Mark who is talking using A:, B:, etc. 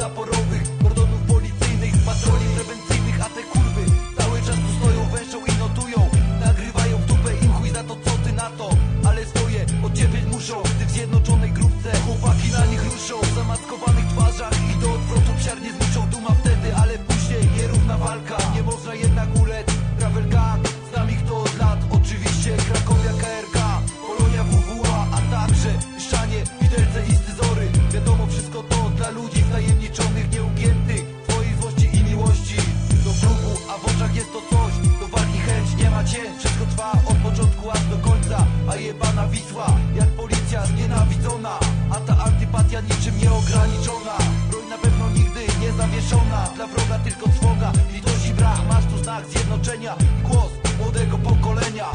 A: zaporowych Mordonów policyjnych, patroli prewencyjnych A te kurwy cały czas tu stoją, węszą i notują. Nagrywają w dupę im chuj za to co ty na to? Ale stoję, od ciebie muszą Gdy w zjednoczonej grupce chłopaki na nich ruszą. Zamaskowanych twarzy macie, wszystko trwa od początku aż do końca A jebana Wisła, jak policja znienawidzona A ta antypatia niczym nieograniczona Broń na pewno nigdy nie zawieszona Dla wroga tylko trwoga, litości brak Masz tu znak zjednoczenia i głos młodego pana